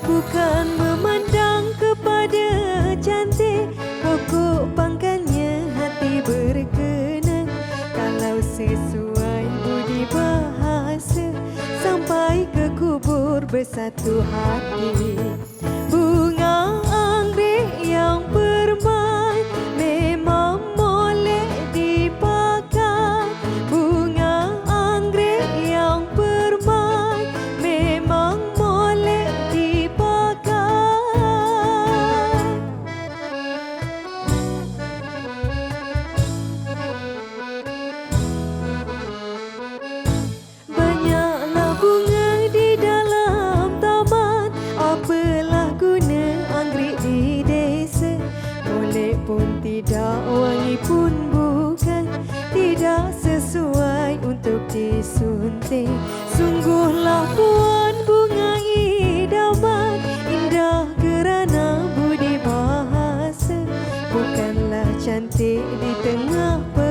Bukan memandang kepada cantik Pokok pangkalnya hati berkenan Kalau sesuai budi bahasa Sampai ke kubur bersatu hati ini pun bukan tidak sesuai untuk disunting. Sungguhlah puan bunga idaman indah kerana budi bahasa bukanlah cantik di tengah. Per-